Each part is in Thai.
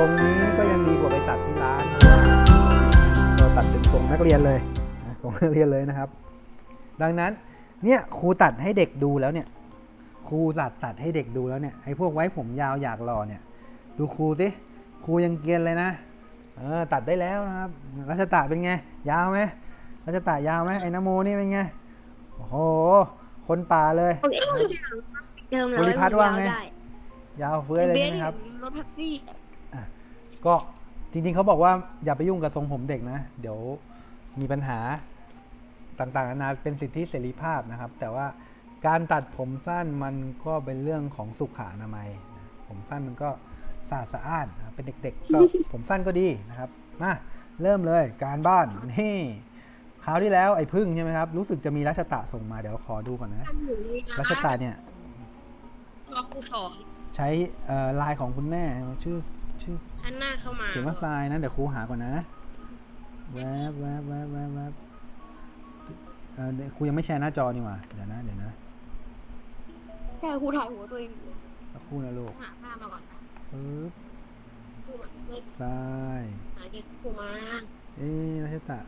ทรงนี้ก็ยังดีกว่าไปตัดที่ร้านเพราะว่าเราตัดเป็นทรงนักเรียนเลยนะทรงนักเรียนเลยนะครับ ดังนั้นเนี่ยครูตัดให้เด็กดูแล้วเนี่ยครูตัดตัดให้เด็กดูแล้วเนี่ยไอ้พวกไว้ผมยาวอยากหล่อเนี่ย ดูครูสิครูยังเกรียนเลยนะเออตัดได้แล้วนะครับรัชตะเป็นไง ยาวไหมรัชตะยาวไหมไอ้นโมนี่เป็นไงโอ้โหคนป่าเลยเดิมภูริพัฒน์ว่าไงได้ยาวเฟื้อยเลยใช่ไหมครับรถแท็กซี่ ก็จริงๆเขาบอกว่าอย่าไปยุ่งกับทรงผมเด็กนะ เดี๋ยวมีปัญหาต่างๆนานาเป็นสิทธิเสรีภาพนะครับ แต่ว่าการตัดผมสั้นมันก็เป็นเรื่องของสุขอนามัยนะผมสั้นมันก็สะอาดสะอ้านนะครับเป็นเด็กๆก็ผมสั้นก็ดีนะครับมาเริ่มเลยการบ้านนี่คราวที่แล้วไอ้พึ่งใช่ไหมครับ รู้สึกจะมีรัชตะส่งมาเดี๋ยวขอดูก่อนนะรัชตะเนี่ยรอครูสอนใช้เอ่อไลน์ของคุณแม่ชื่อ ชื่อหันหน้าเข้ามาเขียนว่าทรายนะเดี๋ยวครูหาก่อนนะแวบแวบแวบแวบแวบเอ่อเดี๋ยวครูยังไม่แชร์หน้าจอนี่หว่าเดี๋ยวนะเดี๋ยวนะแค่ครูถ่ายหัวตัวเองสักครู่นะลูกหาภาพมาก่อนนะปึ๊บครูมาเลยทรายหาเด็กครูมาเอ๊ะรัชตะ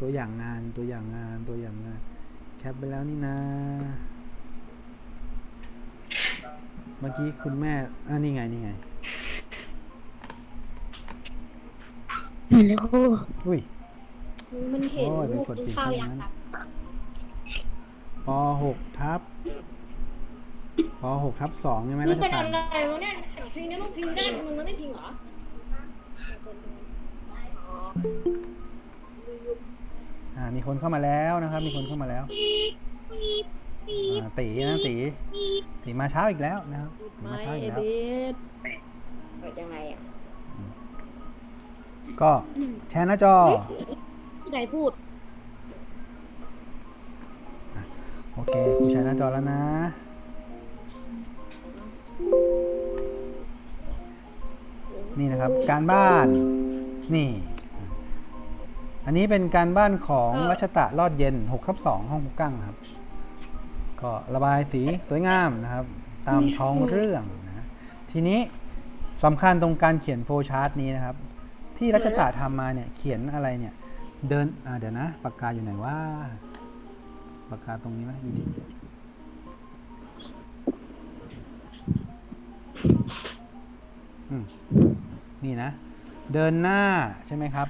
ตัวอย่างงานตัวอย่างงานตัวอย่างงาน แคปไปแล้วนี่นะ เมื่อกี้คุณแม่อ่านี่ไงนี่ไง เห็นเลยครูอุ้ย มันเห็นโอ้ยเป็นกดปิดข้าวซะยังงั้น ครับปหกทับปหกทับสองใช่ไหมมึรังชเป็นตะอะไรวะเนี่ยพิงเนี่ยมึงพิงได้มึงมันไม่พิงเหรออ่า มีคนเข้ามาแล้วนะครับ มีคนเข้ามาแล้วอ่าตีนะตีตีมาเช้าอีกแล้วนะครับตีมาเช้าอีกแล้วเปิดยังไงอะ ก็แชร์หน้าจอที่ไหนพูด โอเคครูแชร์หน้าจอแล้วนะ นี่นะครับการบ้านนี่ อันนี้เป็นการบ้านของรัชตะรอดเย็น6ทับ2ห้องคุกกั้งครับ ก็ระบายสีสวยงามนะครับ ตามท้องเรื่องนะทีนี้สำคัญตรงการเขียนโฟล์ชาร์ตนี้นะครับ ที่รัชตะทำมาเนี่ยเขียนอะไรเนี่ยเดินอ่าเดี๋ยวนะปากกาอยู่ไหนว่าปากกาตรงนี้ไหมอีดิอืมนี่นะ เดินหน้าใช่ไหมครับ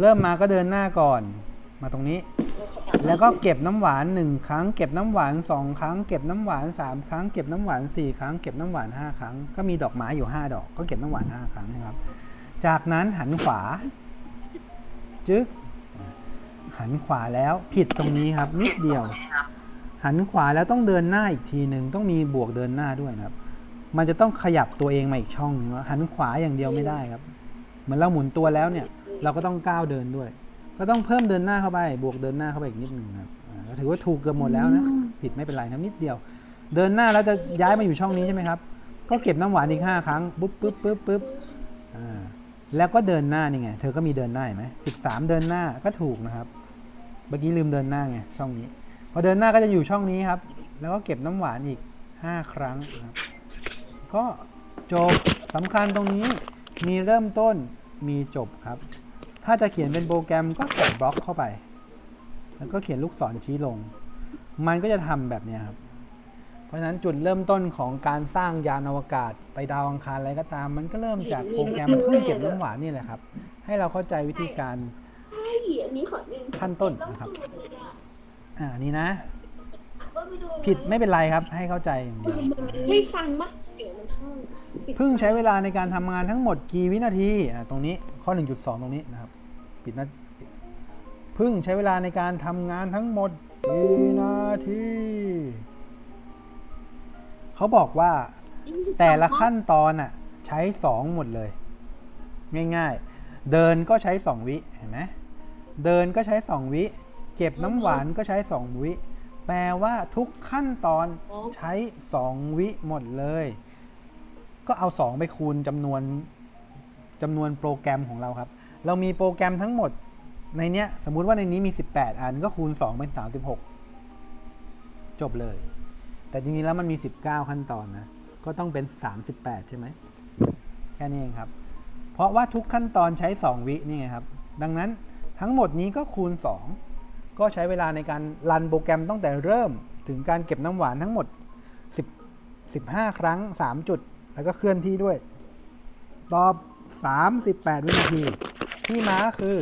เริ่มมาก็เดินหน้าก่อนมาตรงนี้ แล้วก็เก็บน้ำหวานหนึ่งครั้ง เก็บน้ำหวานสองครั้ง เก็บน้ำหวานสามครั้ง เก็บน้ำหวานสี่ครั้ง เก็บน้ำหวานห้าครั้ง ก็มีดอกไม้อยู่ห้าดอก ก็เก็บน้ำหวานห้าครั้งนะครับ จากนั้นหันขวา จึ๊กหันขวาแล้วผิดตรงนี้ครับ นิดเดียว หันขวาแล้วต้องเดินหน้าอีกทีหนึ่งต้องมีบวกเดินหน้าด้วยนะครับ มันจะต้องขยับตัวเองมาอีกช่องนึงหันขวาอย่างเดียวไม่ได้ครับ เหมือนเราหมุนตัวแล้วเนี่ย เราก็ต้องก้าวเดินด้วย ก็ต้องเพิ่มเดินหน้าเข้าไป บวกเดินหน้าเข้าไปอีกนิดหนึ่งครับก็ถือว่าถูกเกือบหมดแล้วนะผิดไม่เป็นไรนะนิดเดียว เดินหน้าแล้วจะย้ายมาอยู่ช่องนี้ใช่ไหมครับ ก็เก็บน้ำหวานอีกห้าครั้งปุ๊บปุ๊บปุ๊บปุ๊บอ่า แล้วก็เดินหน้านี่ไง เธอก็มีเดินหน้าเห็นไหมสิบสามเดินหน้าก็ถูกนะครับ เมื่อกี้ลืมเดินหน้าไงช่องนี้ พอเดินหน้าก็จะอยู่ช่องนี้ครับ แล้วก็เก็บน้ำหวานอีกห้าครั้งนะครับ ก็จบสำคัญตรงนี้มีเริ่มต้นมีจบครับ ถ้าจะเขียนเป็นโปรแกรมก็ใส่บล็อกเข้าไป แล้วก็เขียนลูกศรชี้ลง มันก็จะทำแบบนี้ครับ เพราะฉะนั้นจุดเริ่มต้นของการสร้างยานอวกาศไปดาวอังคารอะไรก็ตาม มันก็เริ่มจากโปรแกรมเครื่องเก็บน้ำหวานนี่แหละครับ ให้เราเข้าใจวิธีการอันนี้ขอหนึ่งขั้นต้นนะครับ อ่านี่นะ ผิดไม่เป็นไรครับ ให้เข้าใจอย่างเดียวเฮ้ยฟังปะเดี๋ยวมันเข้าปิดเพิ่งใช้เวลาในการทำงานทั้งหมดกี่วินาทีอ่าตรงนี้ข้อ 1.2 ตรงนี้นะครับ ปิดนะเพิ่งใช้เวลาในการทำงานทั้งหมดกี่นาที เขาบอกว่าแต่ละขั้นตอนอะ ใช้2หมดเลย ง่ายๆ เดินก็ใช้2วิเห็นไหมเดินก็ใช้2วิ เก็บน้ำหวานก็ใช้2วิ แปลว่าทุกขั้นตอนใช้2วิหมดเลย ก็เอา2ไปคูณจำนวนจำนวนโปรแกรมของเราครับ เรามีโปรแกรมทั้งหมดในเนี้ย สมมุติว่าในนี้มี 18 อันก็คูณ 2 เป็น 36 จบเลย แต่จริงๆแล้วมันมี 19 ขั้นตอนนะ ก็ต้องเป็น 38 ใช่ไหม แค่นี้เองครับ เพราะว่าทุกขั้นตอนใช้ 2 วินี่ไงครับ ดังนั้นทั้งหมดนี้ก็คูณ 2 ก็ใช้เวลาในการรันโปรแกรมตั้งแต่เริ่มถึงการเก็บน้ำหวานทั้งหมด 10 15 ครั้ง 3 จุด แล้วก็เคลื่อนที่ด้วย ตอบ 38 วินาที ที่มาคือ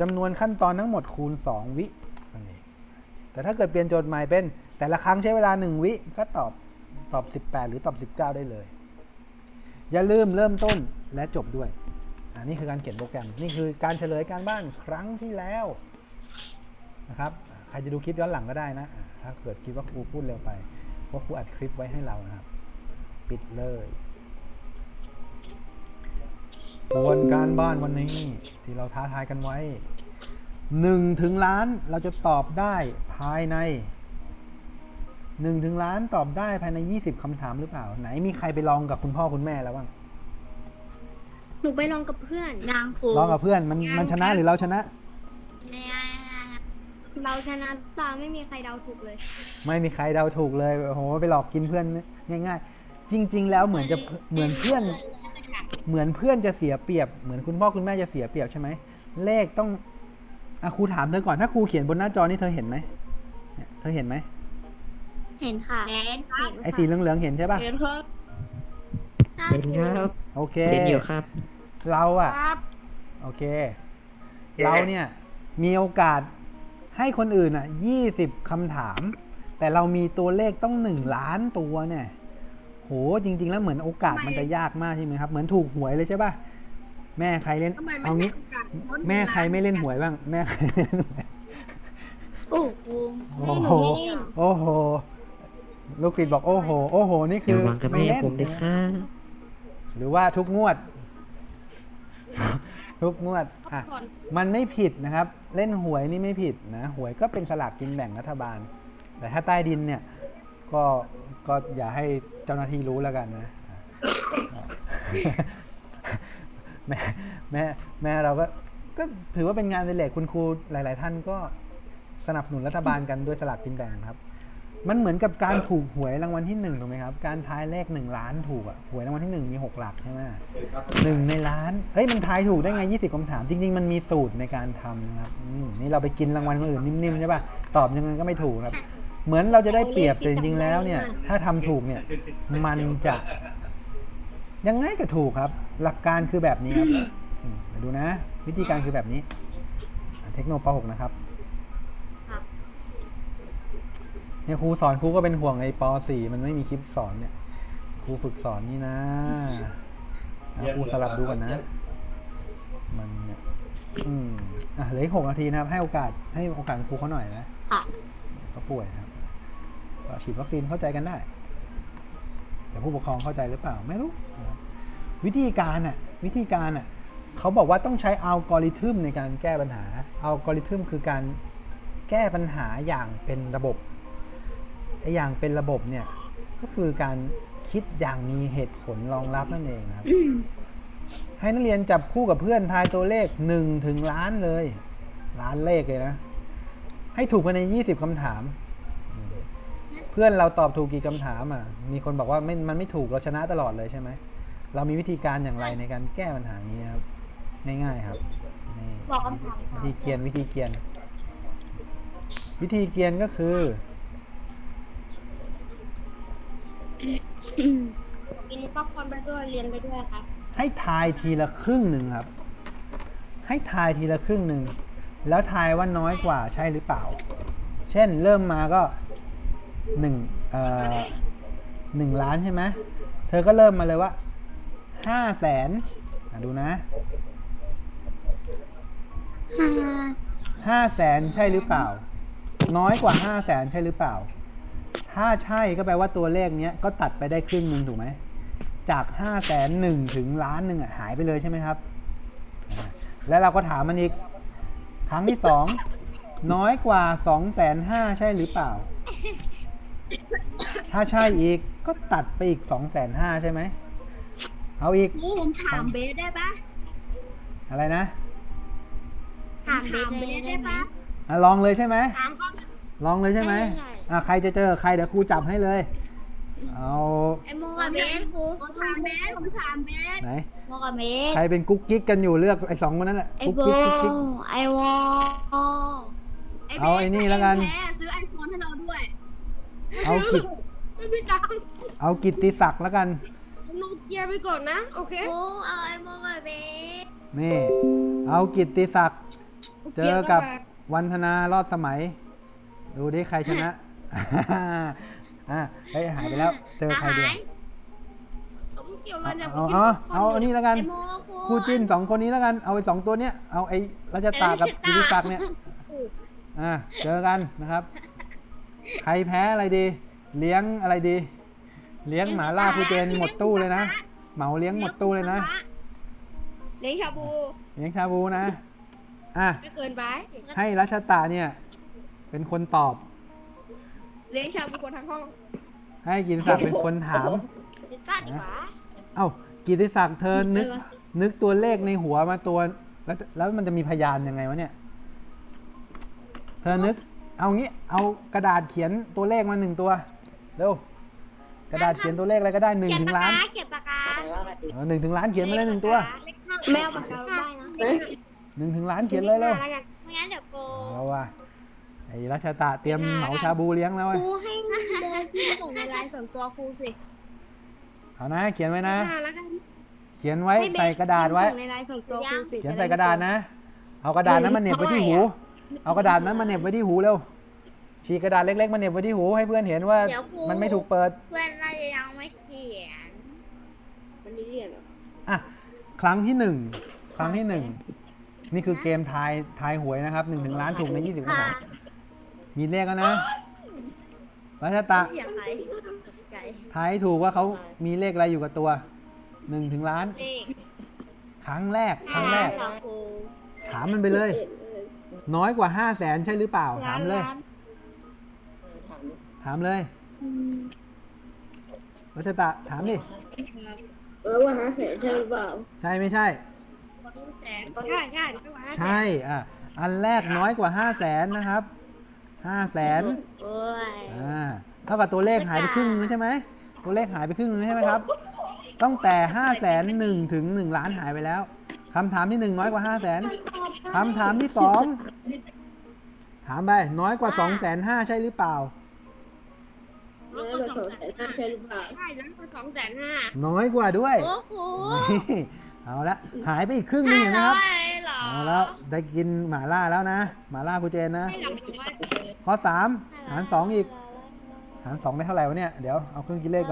จำนวนขั้นตอนทั้งหมดคูณ 2 วินั่นเองแต่ถ้าเกิดเปลี่ยนโจทย์ใหม่เป็น แต่ละครั้งใช้เวลา 1 วิก็ตอบตอบ 18 หรือตอบ 19 ได้เลย อย่าลืมเริ่มต้นและจบด้วยอันนี้คือการเขียนโปรแกรม นี่คือการเฉลยการบ้านครั้งที่แล้วนะครับ ใครจะดูคลิปย้อนหลังก็ได้นะ ถ้าเกิดคิดว่าครูพูดเร็วไป เพราะครูอัดคลิปไว้ให้เรานะครับ ปิดเลยส่วนการบ้านวันนี้ที่เราท้าทายกันไว้หนึ่งถึงล้านเราจะตอบได้ภายใน หนึ่งถึงล้านตอบได้ภายใน20คำถามหรือเปล่า ไหนมีใครไปลองกับคุณพ่อคุณแม่แล้วบ้าง หนูไปลองกับเพื่อนนางครูลองกับเพื่อนมันมันชนะหรือเราชนะ เราชนะตาไม่มีใครเดาถูกเลย ไม่มีใครเดาถูกเลยโอ้โหไปหลอกกินเพื่อนง่าย ๆ จริง ๆ แล้วเหมือนจะเหมือนเพื่อน เหมือนเพื่อนจะเสียเปรียบ เหมือนคุณพ่อคุณแม่จะเสียเปรียบใช่ไหมเลขต้องอะครูถามเธอก่อนถ้าครูเขียนบนหน้าจอนี่เธอเห็นไหมเนี่ยเธอเห็นไหม เห็นค่ะเห็นค่ะไอ้สีเหลืองๆเห็นใช่ปะเห็นครับเห็นครับโอเค เห็นอยู่ครับ เราอะครับโอเค เราเนี่ยมีโอกาสให้คนอื่นอะยี่สิบคำถาม แต่เรามีตัวเลขต้องหนึ่งล้านตัวเนี่ย โหจริง ๆ แล้วเหมือนโอกาสมันจะยากมากใช่ไหมครับ เหมือนถูกหวยเลยใช่ป่ะ แม่ใครเล่น เอางี้ แม่ใครไม่เล่นหวยบ้าง แม่ใครไม่เล่นหวยโอ้โหโอ้โหโอ้โห ลูกศิษย์บอกโอ้โห โอ้โห นี่คือย่าอวางกับแม่ไเล่นผมเลยค่ะหรือว่าทุกงวด ทุกงวดอะก่อนมันไม่ผิดนะครับ เล่นหวยนี่ไม่ผิดนะ หวยก็เป็นสลากกินแบ่งรัฐบาล แต่ถ้าใต้ดินเนี่ย ก็ก็อย่าให้เจ้าหน้าที่รู้แล้วกันนะแม่แม่แม่เราก็ก็ถือว่าเป็นงานในเหล็กคุณครูหลาย ๆ ท่านก็สนับสนุนรัฐบาลกันด้วยสลากกินแบ่งครับ มันเหมือนกับการถูกหวยรางวัลที่หนึ่งถูกไหมครับ การทายเลขหนึ่งล้านถูกอะหวยรางวัลที่หนึ่งมีหกหลักใช่ไหมหนึ่งในล้านเฮ้ยมันทายถูกได้ไงยี่สิบคำถาม จริง ๆ มันมีสูตรในการทำนะครับอืมนี่เราไปกินรางวัลคนอื่นนิ่มๆใช่ป่ะตอบยังไงก็ไม่ถูกครับ เหมือนเราจะได้เปรียบแต่จริงๆแล้วเนี่ย ถ้าทำถูกเนี่ย มันจะ ยังไงก็ถูกครับ หลักการคือแบบนี้ครับอืมเดี๋ยวดูนะ วิธีการคือแบบนี้อะเทคโนโลยีป .6 นะครับครับ เนี่ยครูสอนครูก็เป็นห่วงไอ้ป .4 มันไม่มีคลิปสอนเนี่ยครูฝึกสอนนี่นะนะครูสลับดูกันนะ มันเนี่ยอืมอะเหลืออีกหกนาทีนะครับ ให้โอกาสให้โอกาสครูเขาหน่อยนะค่ะเขาป่วยนะครับก็ฉีดวัคซีนเข้าใจกันได้ แต่ผู้ปกครองเข้าใจหรือเปล่าไม่รู้นะครับวิธีการอะ วิธีการอะเขาบอกว่าต้องใช้อัลกอริทึมในการแก้ปัญหาอัลกอริทึมคือการแก้ปัญหาอย่างเป็นระบบ ไอ้อย่างเป็นระบบเนี่ย ก็คือการคิดอย่างมีเหตุผลรองรับนั่นเองนะครับ ให้นักเรียนจับคู่กับเพื่อนทายตัวเลขหนึ่งถึงล้านเลย ล้านเลขเลยนะ ให้ถูกภายในยี่สิบคำถามอืมเพื่อนเราตอบถูกกี่คำถามอะ มีคนบอกว่าไม่มันไม่ถูกเราชนะตลอดเลยใช่ไหม เรามีวิธีการอย่างไรในการแก้ปัญหานี้ครับ ง่ายๆครับนี่บอกคำถามวิธีเกียนวิธีเกียน วิธีเกียนก็คือ กินป๊อปคอร์นไปด้วยเรียนไปด้วยครับ ให้ทายทีละครึ่งหนึ่งครับ ให้ทายทีละครึ่งหนึ่ง แล้วทายว่าน้อยกว่าใช่หรือเปล่า เช่นเริ่มมาก็หนึ่งเอ่อหนึ่งล้านใช่ไหมเธอก็เริ่มมาเลยว่าห้าแสนดูนะห้าแสนใช่หรือเปล่า น้อยกว่าห้าแสนใช่หรือเปล่า ถ้าใช่ก็แปลว่าตัวเลขเนี้ยก็ตัดไปได้ครึ่งหนึ่งถูกไหม จากห้าแสนหนึ่งถึงล้านหนึ่งอะหายไปเลยใช่ไหมครับอ่าแล้วเราก็ถามมันอีก ครั้งที่สองน้อยกว่าสองแสนห้าใช่หรือเปล่า ถ้าใช่อีกก็ตัดไปอีกสองแสนห้าใช่ไหม เอาอีก นี่ผมถามเบสได้ปะอะไรนะ ถามเบสได้ปะอะลองเลยใช่ไหม ถามก็ลองเลยใช่ไหมใช่ อะใครจะเจอใครเดี๋ยวครูจับให้เลย เอาไอโมกับเบสครูผมถามเบสผมถามเบสไหน โมกับเบสใครเป็นกุ๊กกิ๊กกันอยู่เลือกไอ้สองคนนั้นแหละไอกุ๊กโบกิ๊กกุ๊กกิ๊ก ไอวอเอาไอ้นี่แล้วกัน แพ้ซื้อไอโฟนให้เราด้วยเอากิตไม่พี่ตังเอากิตติศักดิ์แล้วกันโนเกียไปก่อนนะ โอเคโอ้เอาไอโมกับเบสนี่ เอากิตติศักดิ์เจอกับวันธนารอดสมัย ดูดิใครชนะ อะเฮ้ยหายไปแล้ว เจอใครเดียว ผมเกี่ยวอะไรเนี่ยเอาเอาเอาอันนี้แล้วกันไอโมครูคู่จิ้นสองคนนี้แล้วกัน เอาไอ้สองตัวเนี้ย เอาไอ้รัชตากับกิติศักดิ์เนี่ย อะเจอกันนะครับ ใครแพ้อะไรดี เลี้ยงอะไรดี เลี้ยงหมาล่าคูเจนหมดตู้เลยนะ เหมาเลี้ยงหมดตู้เลยนะ เลี้ยงชาบูเลี้ยงชาบูนะ อะ ก็เกินไปให้รัชตาเนี่ย เป็นคนตอบ เลี้ยงชาบูคนทั้งห้องให้กิติศักดิ์เป็นคนถามกัดหมาเอ้ากิติศักดิ์เธอนึก นึกตัวเลขในหัวมาตัว แล้วแล้วมันจะมีพยานยังไงวะเนี่ย เธอนึก เอางี้ เอากระดาษเขียนตัวเลขมาหนึ่งตัวเร็วกระดาษเขียนตัวเลขอะไรก็ได้หนึ่งถึงล้านเขียนปากกาเออหนึ่งถึงล้านเขียนมาเลยหนึ่งตัวแมวปากกาได้นะหนึ่งถึงล้านเขียนเลยเร็วไม่งั้นเดี๋ยวโกเอาว่ะ ไอ้รัชตาเตรียมเหมาชาบูเลี้ยงแล้วคเว้ยรูให้เดินพี่ส่งในไลน์ส่วนตัวครูสิเอานะ เขียนไว้นะแล้วกันเขียนไว้ใส่กระดาษไว้ในไลน์ส่วนตัวครูสิเขียนใส่กระดาษนะ เอากระดาษนั้นมาเหน็บไว้ที่หู เอากระดาษนั้นมาเหน็บไว้ที่หูเร็ว ฉีกกระดาษเล็กๆมาเหน็บไว้ที่หูให้เพื่อนเห็นว่า เดี๋ยวครู มันไม่ถูกเปิด เพื่อนน่าจะยังไม่เขียนมันมีเรียนเหรออะครั้งที่หนึ่งครั้งที่หนึ่งนี่คือเกมทายทายหวยนะครับหนึ่งถึงล้านถูกในยี่สิบคำถาม มีเลขแล้วนะรัชตาเสียงใครไก่ทายให้ถูกว่าเขามีเลขอะไรอยู่กับตัวหนึ่งถึงล้าน เลขครั้งแรก ครั้งแรกค่ะครูถามมันไปเลย น้อยกว่าห้าแสนใช่หรือเปล่า ถามเลย ถามเลยรัชตะถามดิ เออว่าฮะเห็นใช่หรือเปล่าใช่ไม่ใช่ใช่ใช่ไม่ว่าใช่ อะ อันแรกน้อยกว่าห้าแสนนะครับ ห้าแสนโอ้ยอ่าเท่ากับตัวเลขหายไปครึ่งนึงใช่ไหมตัวเลขหายไปครึ่งนึงใช่ไหมครับต้องแต่ห้าแสนหนึ่งถึงหนึ่งล้านหายไปแล้วคำถามที่หนึ่งน้อยกว่าห้าแสนคำถามที่สองถามไปน้อยกว่าสองแสนห้าใช่หรือเปล่า น้อยกว่าสองแสนห้าใช่หรือเปล่าใช่แล้วก็สองแสนห้าน้อยกว่าด้วยโอ้โหนี่เอาละหายไปอีกครึ่งหนึงเห็นไหมครับ เหรอเอาแล้วได้กินหมาล่าแล้วนะหมาล่ากูเจนนะ ให้หลังว่า ข้อสามหารสองอีก หารสองได้เท่าไหร่วะเนี่ย เดี๋ยวเอาเครื่องคิดเลขก่อน